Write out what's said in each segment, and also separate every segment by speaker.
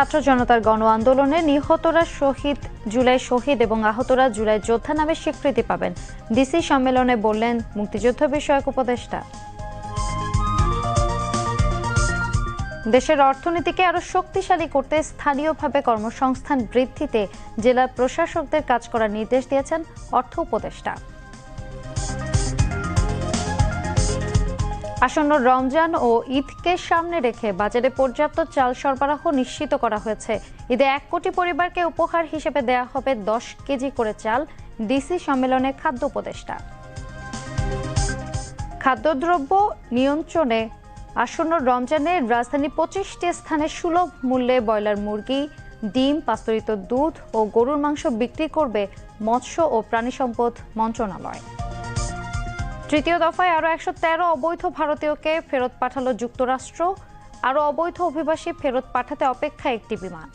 Speaker 1: ছাত্র জনতার গণ আন্দোলনে নিহতরা শহীদ, জুলাই শহীদ এবং আহতরা জুলাই যোদ্ধা নামে স্বীকৃতি পাবেন। ডিসি সম্মেলনে বললেন মুক্তিযুদ্ধ বিষয়ক উপদেষ্টা। দেশের অর্থনীতিকে আরও শক্তিশালী করতে স্থানীয়ভাবে কর্মসংস্থান বৃদ্ধিতে জেলা প্রশাসকদের কাজ করার নির্দেশ দিয়েছেন অর্থ উপদেষ্টা। আসন্ন রমজান ও ঈদকে সামনে রেখে বাজারে পর্যাপ্ত চাল সরবরাহ নিশ্চিত করা হয়েছে। ঈদে এক কোটি পরিবারকে উপহার হিসেবে দেয়া হবে দশ কেজি করে চাল, ডিসি সম্মেলনে খাদ্য উপদেষ্টা। খাদ্যদ্রব্য নিয়ন্ত্রণে আসন্ন রমজানে রাজধানী পঁচিশটি স্থানে সুলভ মূল্যে ব্রয়লার মুরগি, ডিম, পাস্তরিত দুধ ও গরুর মাংস বিক্রি করবে মৎস্য ও প্রাণী সম্পদ মন্ত্রণালয়। তৃতীয় দফায় আরও একশো তেরো অবৈধ ভারতীয়কে ফেরত পাঠালো যুক্তরাষ্ট্র। আরও অবৈধ অভিবাসী ফেরত পাঠাতে অপেক্ষা একটি বিমান।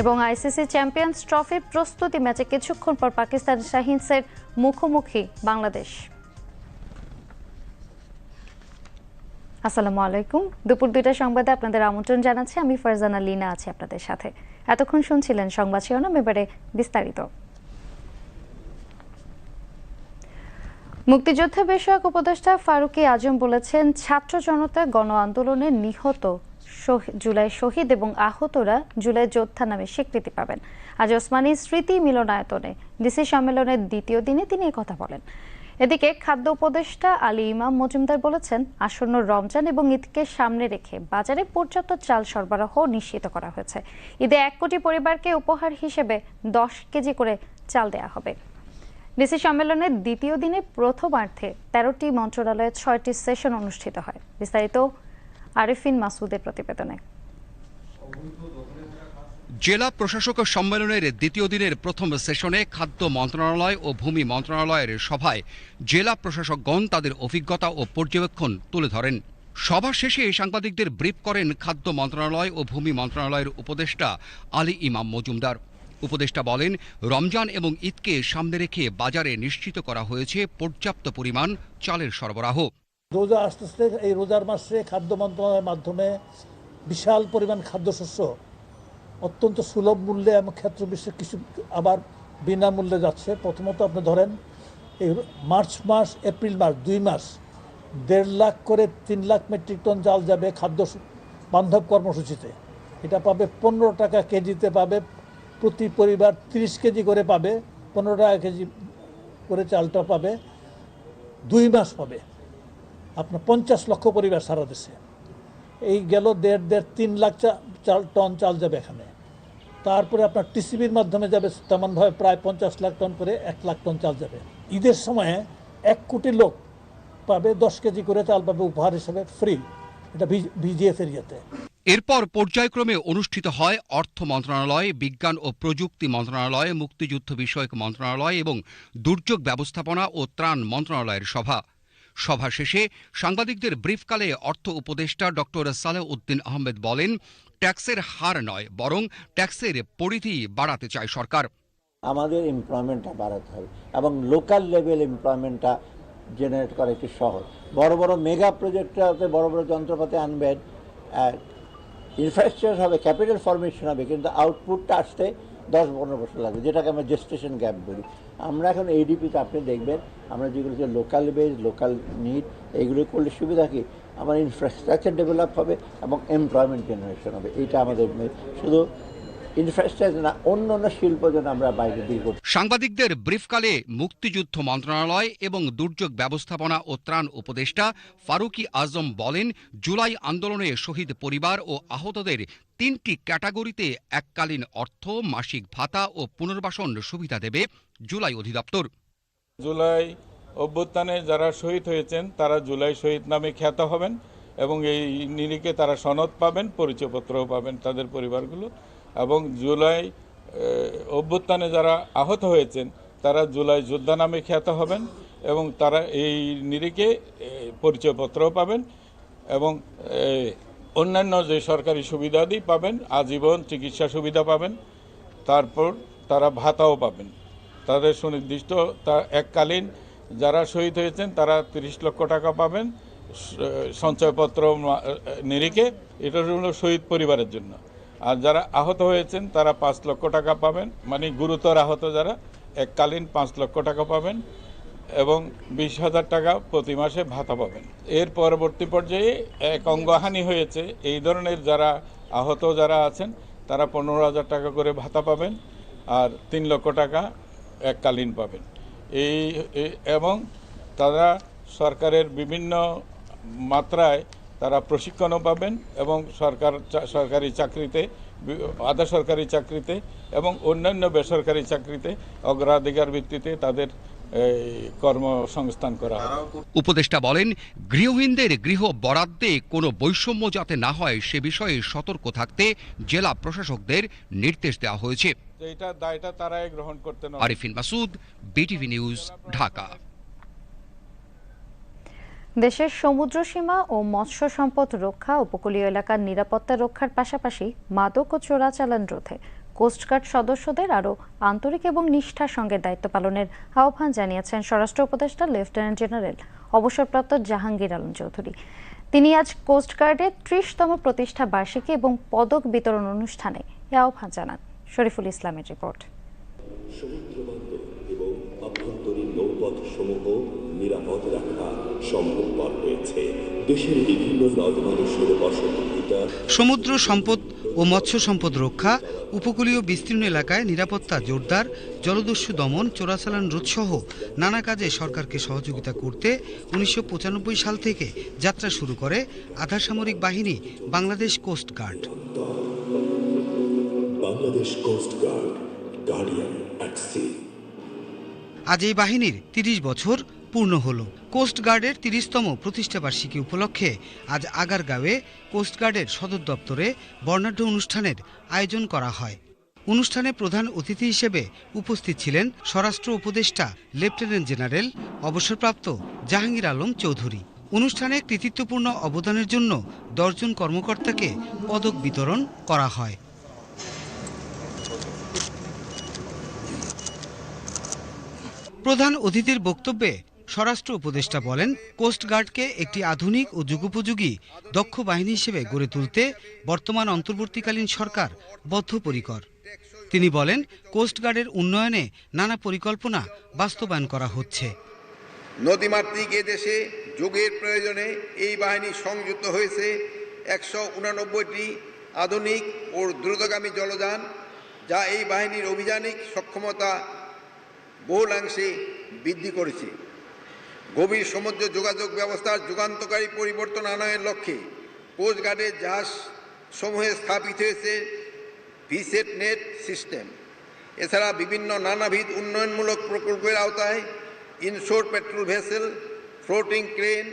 Speaker 1: এবং আইসিসি চ্যাম্পিয়ন্স ট্রফির প্রস্তুতি ম্যাচে কিছুক্ষণ পর পাকিস্তান শাহিনসের মুখোমুখি বাংলাদেশ। আসসালামু আলাইকুম। দুপুর দুইটা সংবাদে আপনাদের আমন্ত্রণ জানাচ্ছি। আমি ফারজানা লিনা আছি আপনাদের সাথে। এতক্ষণ শুনছিলেন সংবাদ শিরোনাম, এবারে বিস্তারিত। মুক্তিযুদ্ধ বিষয়ক উপদেষ্টা ফারুকি আজম বলেছেন, ছাত্র জনতা গণ আন্দোলনে নিহত জুলাই শহীদ এবং আহতরা জুলাই যোদ্ধা নামে স্বীকৃতি পাবেন। আজ ওসমানী স্মৃতি মিলনায়তনে ডিসি সম্মেলনের দ্বিতীয় দিনে তিনি কথা বলেন। এদিকে খাদ্য উপদেষ্টা আলী ইমাম মজুমদার বলেছেন, আসন্ন রমজান এবং ঈদকে সামনে রেখে বাজারে পর্যাপ্ত চাল সরবরাহ নিশ্চিত করা হয়েছে। ঈদে এক কোটি পরিবারকে উপহার হিসেবে দশ কেজি করে চাল দেয়া হবে। ডিসি সম্মেলনের দ্বিতীয় দিনে প্রথমার্ধে তেরোটি মন্ত্রণালয়ের ছয়টি সেশন অনুষ্ঠিত হয়। বিস্তারিত আরিফিন মাসুদের প্রতিবেদনে।
Speaker 2: জেলা প্রশাসক সম্মেলনের দ্বিতীয় দিনের প্রথম সেশনে খাদ্য মন্ত্রণালয় ও ভূমি মন্ত্রণালয়ের সভায় জেলা প্রশাসকগণ তাদের অভিজ্ঞতা ও পর্যবেক্ষণ তুলে ধরেন। সভা শেষে সাংবাদিকদের ব্রিফ করেন খাদ্য মন্ত্রণালয় ও ভূমি মন্ত্রণালয়ের উপদেষ্টা আলী ইমাম মজুমদার। উপদেষ্টা বলেন, রমজান এবং ঈদকে সামনে রেখে বাজারে নিশ্চিত করা হয়েছে পর্যাপ্ত পরিমাণ চালের সরবরাহ।
Speaker 3: রোজা আস্তে আস্তে এই রোজার মাসে খাদ্য মন্ত্রণালয়ের মাধ্যমে বিশাল পরিমাণ খাদ্যশস্য, অত্যন্ত সুলভ মূল্যে এবং ক্ষেত্র বিশেষ কিছু আবার বিনামূল্যে যাচ্ছে। প্রথমত আপনি ধরেন, এই মার্চ মাস, এপ্রিল মাস, দুই মাস, দেড় লাখ করে তিন লাখ মেট্রিক টন চাল যাবে খাদ্য বান্ধব কর্মসূচিতে। এটা পাবে পনেরো টাকা কেজিতে পাবে প্রতি পরিবার তিরিশ কেজি করে পাবে, পনেরো টাকা কেজি করে চালটা পাবে, দুই মাস পাবে। আপনার পঞ্চাশ লক্ষ পরিবার সারা দেশে। এই গেল দেড় দেড়, তিন লাখ চাল, টন চাল যাবে এখানে। তারপরে আপনার টিসিবির মাধ্যমে যাবে, তেমনভাবে প্রায় পঞ্চাশ লাখ টন করে এক লাখ টন চাল যাবে। ঈদের সময়ে এক কোটি লোক পাবে, দশ কেজি করে চাল পাবে, উপহার হিসেবে, ফ্রি। এটা ভিজিএফ এরিয়াতে
Speaker 2: এরপর পর্যায়ক্রমে অনুষ্ঠিত হয় অর্থ মন্ত্রণালয়, বিজ্ঞান ও প্রযুক্তি মন্ত্রণালয়, মুক্তিযুদ্ধ বিষয়ক মন্ত্রণালয় এবং দুর্যোগ ব্যবস্থাপনা ও ত্রাণ মন্ত্রণালয়ের সভা। সভা শেষে সাংবাদিকদের ব্রিফকালে অর্থ উপদেষ্টা ডক্টর সালেহ উদ্দিন আহমেদ বলেন, ট্যাক্সের হার নয়, বরং ট্যাক্সের পরিধি বাড়াতে চায় সরকার।
Speaker 4: আমাদের এমপ্লয়মেন্টটা বাড়াতে হবে এবং লোকাল লেভেল এমপ্লয়মেন্টটা জেনারেট করা একটু সহজ বড় বড় মেগা প্রজেক্টটাতে বড় বড় যন্ত্রপাতি আনবেন ইনফ্রাস্ট্রাকচার হবে ক্যাপিটাল ফর্মেশন হবে, কিন্তু আউটপুটটা আসতে দশ পনেরো বছর লাগবে, যেটাকে আমরা জেস্টেশন গ্যাপ বলি। আমরা এখন এইডিপিতে আপনি দেখবেন, আমরা যেগুলো হচ্ছে লোকাল বেজ লোকাল নিড এইগুলো করলে সুবিধা কি? আমার ইনফ্রাস্ট্রাকচার ডেভেলপ হবে এবং এমপ্লয়মেন্ট জেনারেশন হবে, এইটা আমাদের শুধু ইনফ্রাস্ট্রাকচার না অন্য অন্য শিল্প যেন আমরা বাইরে দিয়ে
Speaker 2: সাংবাদিকদের ব্রিফকালে মুক্তিযুদ্ধ মন্ত্রণালয় এবং দুর্যোগ ব্যবস্থাপনা ও ত্রাণ উপদেষ্টা ফারুকি আজম বলেন জুলাই আন্দোলনে শহীদ পরিবার ও আহতদের তিনটি ক্যাটাগরিতে এককালীন অর্থ মাসিক ভাতা ও পুনর্বাসন সুবিধা দেবে জুলাই অধিদপ্তর।
Speaker 5: জুলাই অভ্যুত্থানে যারা শহীদ হয়েছেন তারা জুলাই শহীদ নামে খ্যাত হবেন এবং এই নিরিখে তারা সনদ পাবেন পরিচয়পত্রও পাবেন তাদের পরিবারগুলো এবং জুলাই অভ্যুত্থানে যারা আহত হয়েছেন, তারা জুলাই যোদ্ধা নামে খ্যাত হবেন এবং তারা এই নিরিখে পরিচয়পত্রও পাবেন এবং অন্যান্য যে সরকারি সুবিধাদি পাবেন, আজীবন চিকিৎসা সুবিধা পাবেন। তারপর তারা ভাতাও পাবেন। তাদের সুনির্দিষ্ট, তা এককালীন যারা শহীদ হয়েছেন, তারা তিরিশ লক্ষ টাকা পাবেন সঞ্চয়পত্র নিরিখে। এটা হলো শহীদ পরিবারের জন্য। আর যারা আহত হয়েছেন, তারা পাঁচ লক্ষ টাকা পাবেন। মানে গুরুতর আহত যারা, এককালীন পাঁচ লক্ষ টাকা পাবেন এবং বিশ হাজার টাকা প্রতি মাসে ভাতা পাবেন। এর পরবর্তী পর্যায়ে এক অঙ্গহানি হয়েছে। এই ধরনের যারা আহত যারা আছেন, তারা পনেরো হাজার টাকা করে ভাতা পাবেন আর তিন লক্ষ টাকা এককালীন পাবেন। এই এবং তারা সরকারের বিভিন্ন মাত্রায় তারা প্রশিক্ষণও পাবেন এবং সরকার সরকারি চাকরিতে আধা সরকারি চাকরিতে এবং অন্যান্য বেসরকারি চাকরিতে অগ্রাধিকার ভিত্তিতে তাদের কর্মসংস্থান করা
Speaker 2: উপদেষ্টা বলেন গৃহহীনদের গৃহ বরাদ্দে কোনো বৈষম্য যাতে না হয় সে বিষয়ে সতর্ক থাকতে জেলা প্রশাসকদের নির্দেশ দেওয়া হয়েছে।
Speaker 5: যে এটা দায়টা তারাই গ্রহণ করতে নয়।
Speaker 2: Arifin Masud BTV news Dhaka.
Speaker 1: দেশের সমুদ্র সীমা ও মৎস্য সম্পদ রক্ষা, উপকূলীয় এলাকার নিরাপত্তা রক্ষার পাশাপাশি মাদক ও চোরাচালান রোধে কোস্টগার্ড সদস্যদের আরও আন্তরিক এবং নিষ্ঠার সঙ্গে দায়িত্ব পালনের আহ্বান জানিয়েছেন স্বরাষ্ট্র উপদেষ্টা লেফটেন্যান্ট জেনারেল অবসরপ্রাপ্ত জাহাঙ্গীর আলম চৌধুরী। তিনি আজ কোস্টগার্ডের ত্রিশতম প্রতিষ্ঠা বার্ষিকী এবং পদক বিতরণ অনুষ্ঠানে এ আহ্বান জানান। শরীফুল ইসলামের রিপোর্ট।
Speaker 6: সমুদ্রবন্দর এবং আভ্যন্তরীণ নৌপথ সমূহ নিরাপদ রাখা সম্ভবপর হয়েছে দেশের বিভিন্ন নদ মানুষের বসতভিটা
Speaker 7: সমুদ্র সম্পদ ও মৎস্য সম্পদ রক্ষা উপকূলীয় বিস্তীর্ণ এলাকায় নিরাপত্তা জোরদার জলদস্যু দমন চোরাচালান রোধসহ নানা কাজে সরকারকে সহযোগিতা করতে উনিশশো পঁচানব্বই সাল থেকে যাত্রা শুরু করে আধা সামরিক বাহিনী Bangladesh coast guard.
Speaker 6: Bangladesh coast guard guardian
Speaker 7: আজ এই বাহিনীর তিরিশ বছর পূর্ণ হলো। কোস্ট গার্ডের তিরিশতম প্রতিষ্ঠাবার্ষিকী উপলক্ষে আজ আগারগাঁওয়ে কোস্ট গার্ডের সদর দপ্তরে বর্ণাঢ্য অনুষ্ঠানের আয়োজন করা হয়। অনুষ্ঠানে প্রধান অতিথি হিসেবে উপস্থিত ছিলেন স্বরাষ্ট্র উপদেষ্টা, লেফটেন্যান্ট জেনারেল, অবসরপ্রাপ্ত জাহাঙ্গীর আলম চৌধুরী। অনুষ্ঠানে কৃতিত্বপূর্ণ অবদানের জন্য দশজন কর্মকর্তাকে পদক বিতরণ করা হয়। প্রধান অতিথির বক্তব্যে স্বরাষ্ট্র উপদেষ্টা বলেন কোস্টগার্ডকে একটি আধুনিক ও যুগোপযোগী দক্ষ বাহিনী হিসেবে গড়ে তুলতে বর্তমান অন্তর্বর্তীকালীন সরকার বদ্ধপরিকর। তিনি বলেন কোস্টগার্ডের উন্নয়নে নানা পরিকল্পনা বাস্তবায়ন করা হচ্ছে।
Speaker 8: নদীমাতৃক দেশে যুগের প্রয়োজনে এই বাহিনী সংযুক্ত হয়েছে একশো উনানব্বইটি আধুনিক ও দ্রুতগামী জলযান, যা এই বাহিনীর অভিযানিক সক্ষমতা বহুলাংশে বৃদ্ধি করেছে। গভীর সমুদ্র যোগাযোগ ব্যবস্থার যুগান্তকারী পরিবর্তন আনয়নের লক্ষ্যে কোস্টগার্ডের জাহাজ সমূহে স্থাপিত হয়েছে ভিসেট নেট সিস্টেম। এছাড়া বিভিন্ন নানাবিধ উন্নয়নমূলক প্রকল্পের আওতায় inshore patrol vessel, floating crane,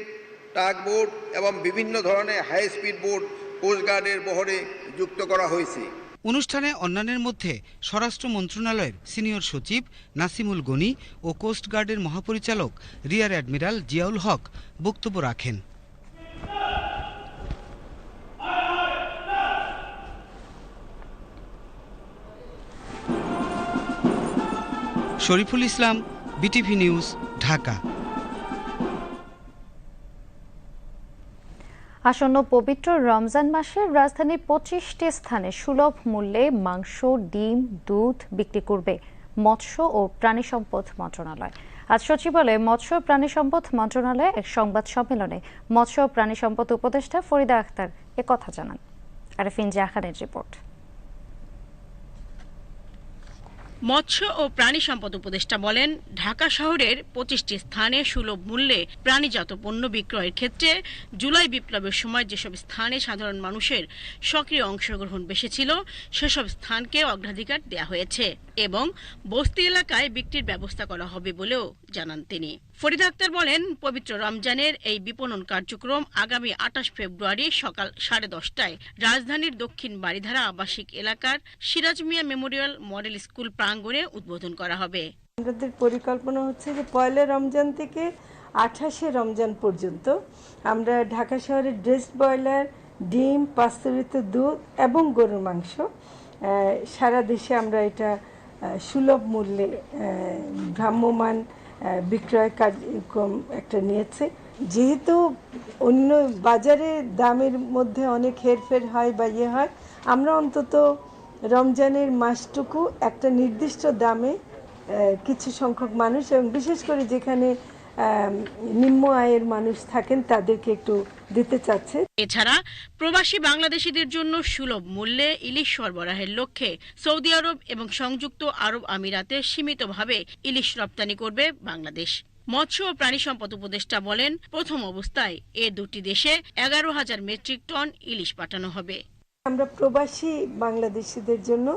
Speaker 8: tugboat এবং বিভিন্ন ধরনের হাই স্পিড বোট কোস্টগার্ডের বহরে যুক্ত করা হয়েছে।
Speaker 7: অনুষ্ঠানে অন্যান্যের মধ্যে স্বরাষ্ট্র মন্ত্রণালয়ের সিনিয়র সচিব নাসিমুল গনি ও কোস্টগার্ডের মহাপরিচালক রিয়ার অ্যাডমিরাল জিয়াউল হক বক্তব্য রাখেন। Shariful Islam, BTV news, Dhaka.
Speaker 1: আসন্ন পবিত্র রমজান মাসে রাজধানীর পঁচিশটি স্থানে সুলভ মূল্যে মাংস, ডিম, দুধ বিক্রি করবে মৎস্য ও প্রাণী সম্পদ মন্ত্রণালয়। আজ সচিবালয়ে মৎস্য প্রাণী সম্পদ মন্ত্রণালয়ে এক সংবাদ সম্মেলনে মৎস্য ও প্রাণী সম্পদ উপদেষ্টা ফরিদা আখতার কথা জানান। আরেফিন জাহানের রিপোর্ট।
Speaker 9: মৎস্য ও প্রাণী সম্পদ উপদেষ্টা বলেন, ঢাকা শহরের পঁচিশটি স্থানে সুলভ মূল্যে প্রাণীজাত পণ্য বিক্রয়ের ক্ষেত্রে জুলাই বিপ্লবের সময় যেসব স্থানে সাধারণ মানুষের সক্রিয় অংশগ্রহণ বেশি ছিল, সেসব স্থানকে অগ্রাধিকার দেওয়া হয়েছে এবং বস্তি এলাকায় বিক্রির ব্যবস্থা করা হবে বলেও জানান তিনি। ফরিদা আক্তার বলেন, পবিত্র রমজানের এই বিপণন কার্যক্রম আগামী আঠাশ ফেব্রুয়ারি সকাল সাড়ে দশটায় রাজধানীর দক্ষিণ বাড়িধারা আবাসিক এলাকার Siraj Mia memorial model school প্রাঙ্গণে উদ্বোধন করা হবে।
Speaker 10: আমাদের পরিকল্পনা হচ্ছে যে পয়লা রমজান থেকে আঠাশে রমজান পর্যন্ত আমরা ঢাকা শহরের ড্রেসড ব্রয়লার, ডিম পাস্তুরিত দুধ এবং গরুর মাংস সারা দেশে আমরা এটা সুলভ মূল্যে ভ্রাম্যমান বিক্রয় কার্যক্রম একটা নিয়েছে। যেহেতু অন্য বাজারে দামের মধ্যে অনেক হেরফের হয় বা ইয়ে হয়, আমরা অন্তত রমজানের মাসটুকু একটা নির্দিষ্ট দামে কিছু সংখ্যক মানুষ এবং বিশেষ করে যেখানে নিম্ন আয়ের মানুষ থাকেন তাদেরকে একটু দিতে চাচ্ছে।
Speaker 9: এছাড়া প্রবাসী বাংলাদেশিদের জন্য সুলভ মূল্যে ইলিশ সরবরাহের লক্ষ্যে সৌদি আরব এবং সংযুক্ত আরব আমিরাতে সীমিতভাবে ইলিশ রপ্তানি করবে বাংলাদেশ। মৎস্য ও প্রাণী সম্পদ উপদেষ্টা বলেন প্রথম অবস্থায় এ দুটি দেশে এগারো হাজার মেট্রিক টন ইলিশ পাঠানো হবে।
Speaker 10: আমরা প্রবাসী বাংলাদেশিদের জন্য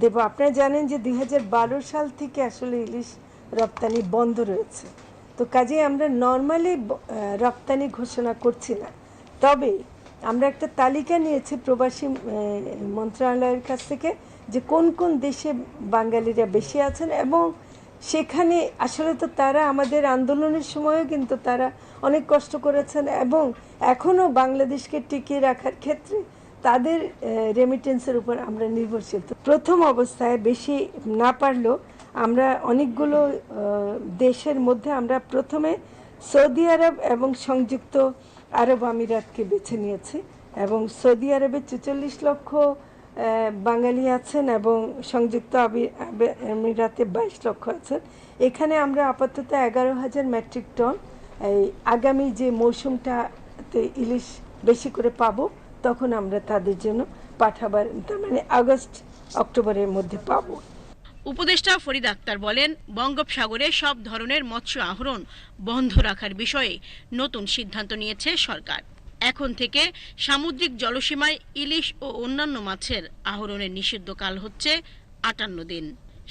Speaker 10: দেব। আপনারা জানেন যে দুই হাজার বারো সাল থেকে আসলে ইলিশ রপ্তানি বন্ধ রয়েছে। তো কাজে আমরা নর্মালি রপ্তানি ঘোষণা করছি না। তবে আমরা একটা তালিকা নিয়েছি প্রবাসী মন্ত্রণালয়ের কাছ থেকে যে কোন কোন দেশে বাঙালিরা বেশি আছেন এবং সেখানে আসলে তো তারা আমাদের আন্দোলনের সময়ও কিন্তু তারা অনেক কষ্ট করেছেন এবং এখনও বাংলাদেশকে টিকিয়ে রাখার ক্ষেত্রে তাদের রেমিটেন্সের উপর আমরা নির্ভরশীল। প্রথম অবস্থায় বেশি না পারলেও আমরা অনেকগুলো দেশের মধ্যে আমরা প্রথমে সৌদি আরব এবং সংযুক্ত আরব আমিরাতকে বেছে নিয়েছি এবং সৌদি আরবে ছেচল্লিশ লক্ষ বাঙালি আছেন এবং সংযুক্ত আমিরাতে বাইশ লক্ষ আছেন। এখানে আমরা আপাতত এগারো হাজার মেট্রিক টন, এই আগামী যে মৌসুমটাতে ইলিশ বেশি করে পাবো তখন আমরা তাদের জন্য পাঠাবার, তার মানে আগস্ট, অক্টোবরের মধ্যে পাবো।
Speaker 9: উপদেষ্টা ফরিদ আক্তার বলেন, বঙ্গোপসাগরে সব ধরনের মৎস্য আহরণ বন্ধ রাখার বিষয়ে নতুন সিদ্ধান্ত নিয়েছে সরকার। এখন থেকে সামুদ্রিক জলসীমায় ইলিশ ও অন্যান্য মাছের আহরণের নিষিদ্ধকাল হচ্ছে আটান্ন দিন।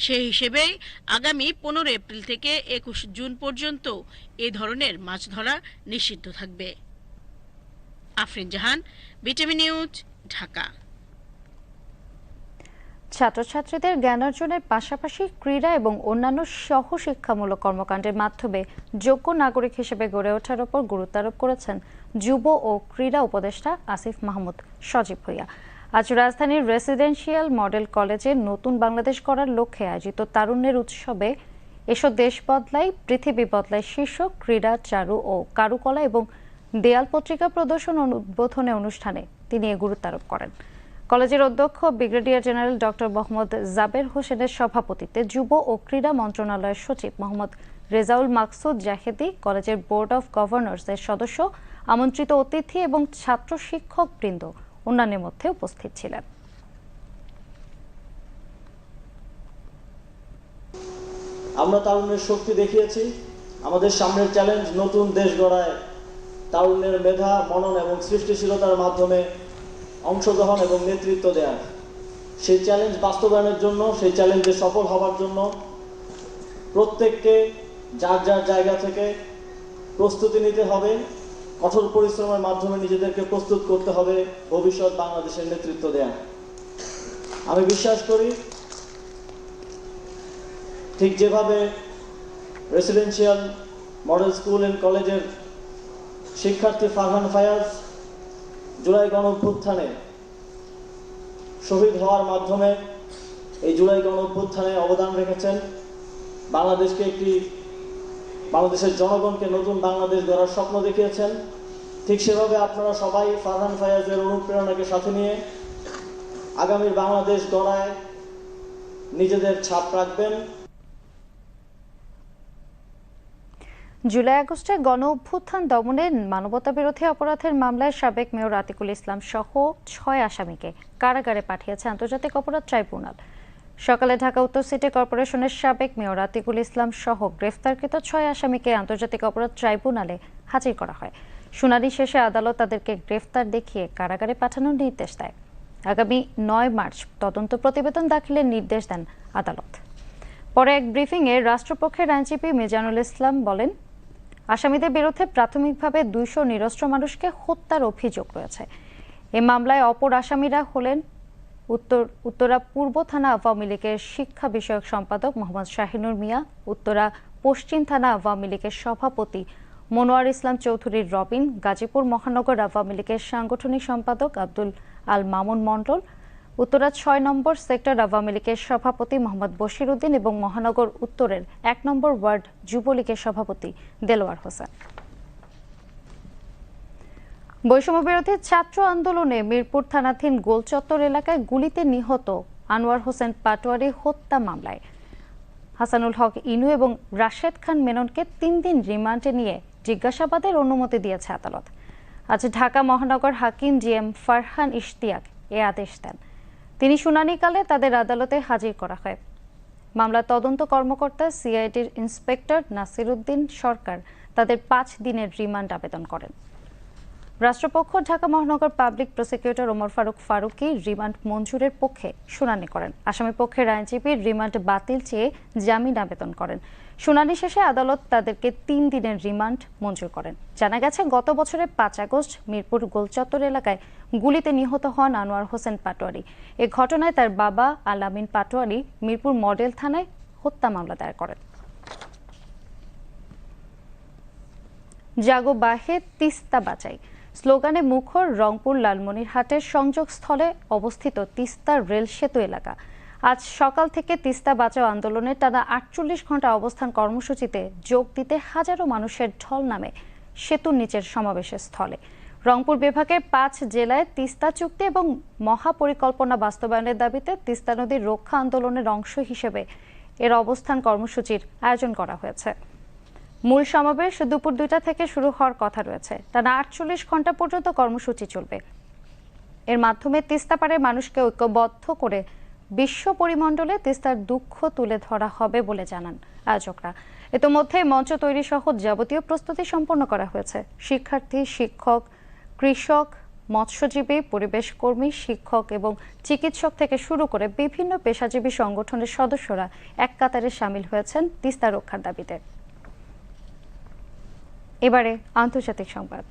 Speaker 9: সেই হিসেবেই আগামী পনেরো এপ্রিল থেকে একুশ জুন পর্যন্ত এ ধরনের মাছ ধরা নিষিদ্ধ থাকবে। Afrin Jahan, BTV news, Dhaka.
Speaker 1: ছাত্রছাত্রীদের জ্ঞানার্জনের পাশাপাশি ক্রীড়া এবং অন্যান্য সহশিক্ষামূলক কর্মকাণ্ডের মাধ্যমে যোগ্য নাগরিক হিসেবে গড়ে ওঠার উপর গুরুত্ব আরোপ করেছেন যুব ও ক্রীড়া উপদেষ্টা আসিফ মাহমুদ সজীব ভুইয়া। আজ রাজধানীর রেসিডেন্সিয়াল মডেল কলেজে নতুন বাংলাদেশ করার লক্ষ্যে আয়োজিত তারুণ্যের উৎসবে এসব দেশ বদলাই পৃথিবী বদলায় শীর্ষক ক্রীড়া, চারু ও কারুকলা এবং দেয়াল পত্রিকা প্রদর্শন উদ্বোধনী অনুষ্ঠানে তিনি এ গুরুত্ব আরোপ করেন। কলেজের অধ্যক্ষ, brigadier general doctor Mohammad Jaber হোসেনের সভাপতিত্বে যুব ও ক্রীড়া মন্ত্রণালয়ের সচিব মোহাম্মদ রেজাউল মাকসুদ জাহেদি, কলেজের বোর্ড অফ গভর্নর্সের সদস্য, আমন্ত্রিত অতিথি এবং ছাত্র শিক্ষক বৃন্দ অন্যান্যের মধ্যে উপস্থিত ছিলেন।
Speaker 11: আমরা তারুণ্যের শক্তি দেখিয়েছি। আমাদের সামনের চ্যালেঞ্জ নতুন দেশ গড়ায় তারুণ্যের মেধা, মনন এবং সৃষ্টিশীলতার মাধ্যমে অংশগ্রহণ এবং নেতৃত্ব দেওয়া সেই চ্যালেঞ্জ বাস্তবায়নের জন্য, সেই চ্যালেঞ্জে সফল হওয়ার জন্য প্রত্যেককে যার যার জায়গা থেকে প্রস্তুতি নিতে হবে, কঠোর পরিশ্রমের মাধ্যমে নিজেদেরকে প্রস্তুত করতে হবে, ভবিষ্যৎ বাংলাদেশের নেতৃত্ব দেয়া। আমি বিশ্বাস করি, ঠিক যেভাবে রেসিডেন্সিয়াল মডেল স্কুল অ্যান্ড কলেজের শিক্ষার্থী ফারহান ফায়াজ জুলাই গণ অভ্যুত্থানে শহীদ হওয়ার মাধ্যমে এই জুলাই গণ অভ্যুত্থানে অবদান রেখেছেন। বাংলাদেশকে একটি, বাংলাদেশের জনগণকে নতুন বাংলাদেশ গড়ার স্বপ্ন দেখিয়েছেন। ঠিক সেভাবে আপনারা সবাই ফারহান ফায়াজের অনুপ্রেরণাকে সাথে নিয়ে আগামীর বাংলাদেশ গড়ায় নিজেদের ছাপ রাখবেন।
Speaker 1: জুলাই আগস্টে গণ অভ্যুত্থান দমনে মানবতাবিরোধী অপরাধের মামলায় সাবেক মেয়র আতিকুল ইসলাম সহ ছয় আসামিকে কারাগারে পাঠিয়েছে আন্তর্জাতিক অপরাধ ট্রাইব্যুনাল। সকালে ঢাকা উত্তর সিটি কর্পোরেশনের সাবেক মেয়র আতিকুল ইসলাম সহ গ্রেফতারকৃত ছয় আসামিকে আন্তর্জাতিক অপরাধ ট্রাইব্যুনালে হাজির করা হয়। শুনানি শেষে আদালত তাদেরকে গ্রেফতার দেখিয়ে কারাগারে পাঠানোর নির্দেশ দেয়। আগামী নয় মার্চ তদন্ত প্রতিবেদন দাখিলের নির্দেশ দেন আদালত। পরে এক ব্রিফিংয়ে রাষ্ট্রপক্ষের আইনজীবী মিজানুল ইসলাম বলেন আসামিদের বিরুদ্ধে প্রাথমিকভাবে দুইশো নিরস্ত্র মানুষকে হত্যার অভিযোগ রয়েছে। এ মামলায় অপর আসামিরা হলেন উত্তর, উত্তরা পূর্ব থানা আওয়ামী লীগের শিক্ষা বিষয়ক সম্পাদক মোহাম্মদ শাহিনুর মিয়া, উত্তরা পশ্চিম থানা আওয়ামী লীগের সভাপতি মনোয়ার ইসলাম চৌধুরীর রবিন, গাজীপুর মহানগর আওয়ামী লীগের সাংগঠনিক সম্পাদক আব্দুল আল মামুন মণ্ডল উত্তরা ছয় নম্বর সেক্টর আওয়ামী লীগের সভাপতি মোহাম্মদ বশির উদ্দিন এবং মহানগর উত্তরের এক নম্বর ওয়ার্ড যুবলীগের সভাপতি দেলোয়ার হোসেন। বৈষম্য বিরোধী ছাত্র আন্দোলনে মিরপুর থানাধীন গোলচত্বর এলাকায় গুলিতে নিহত আনোয়ার হোসেন পাটোয়ারি হত্যা মামলায়। হাসানুল হক, ইনু এবং রাশেদ খান মেননকে তিন দিন রিমান্ডে নিয়ে জিজ্ঞাসাবাদের অনুমতি দিয়েছে আদালত। আজ ঢাকা মহানগর হাকিম জি এম ফারহান ইশতিয়াক এ আদেশ দেন। তিনি শুনানিকালে তাদের আদালতে হাজির করা হয়। মামলার তদন্ত কর্মকর্তা সিআইডির ইন্সপেক্টর নাসিরুদ্দিন সরকার তাদের পাঁচ দিনের রিমান্ড আবেদন করেন। রাষ্ট্রপক্ষ, ঢাকা মহানগর public prosecutor Omar Faruk Faruki remand মঞ্জুরের পক্ষে শুনানি করেন। আসামি পক্ষের আইনজীবী রিমান্ড বাতিল চেয়ে জামিন আবেদন করেন। শুনানি শেষে আদালত তাদেরকে তিন দিনের রিমান্ড মঞ্জুর করেন। জানা গেছে, গত বছরের পাঁচ আগস্ট মিরপুর গোলচত্বর এলাকায় গুলিতে নিহত হন আনোয়ার হোসেন পাটোয়ারি। এ ঘটনায় তার বাবা আলামিন পাটোয়ারি মিরপুর মডেল থানায় হত্যা মামলা দায়ের করেন। জাগো বাহে তিস্তা বাঁচাই স্লোগানে মুখর রংপুর লালমনিরহাটের সংযোগস্থলে অবস্থিত তিস্তা রেল সেতু এলাকা। আজ সকাল থেকে তিস্তা বাঁচাও আন্দোলনে টানা আটচল্লিশ ঘণ্টা অবস্থান কর্মসূচিতে যোগ দিতে হাজারো মানুষের ঢল নামে সেতুর নিচের সমাবেশের স্থলে। রংপুর বিভাগের পাঁচ জেলায় তিস্তা চুক্তি এবং মহাপরিকল্পনা বাস্তবায়নের দাবিতে তিস্তা নদীর রক্ষা আন্দোলনের অংশ হিসেবে এর অবস্থান কর্মসূচির আয়োজন করা হয়েছে। মূল সমাবেশ দুপুর দুইটা থেকে শুরু হওয়ার কথা রয়েছে। টানা আটচল্লিশ ঘণ্টা পর্যন্ত কর্মসূচি চলবে। এর মাধ্যমে তিস্তা পাড়ের মানুষকে ঐক্যবদ্ধ করে বিশ্ব পরিমণ্ডলে তিস্তার দুঃখ তুলে ধরা হবে বলে জানান আয়োজকরা। ইতোমধ্যে মঞ্চ তৈরি সহ যাবতীয় প্রস্তুতি সম্পন্ন করা হয়েছে। শিক্ষার্থী, শিক্ষক, কৃষক, মৎস্যজীবী, পরিবেশ কর্মী, শিক্ষক এবং চিকিৎসক থেকে শুরু করে বিভিন্ন পেশাজীবী সংগঠনের সদস্যরা এক কাতারে সামিল হয়েছেন তিস্তা রক্ষার দাবিতে। এবারে আন্তর্জাতিক সংবাদ।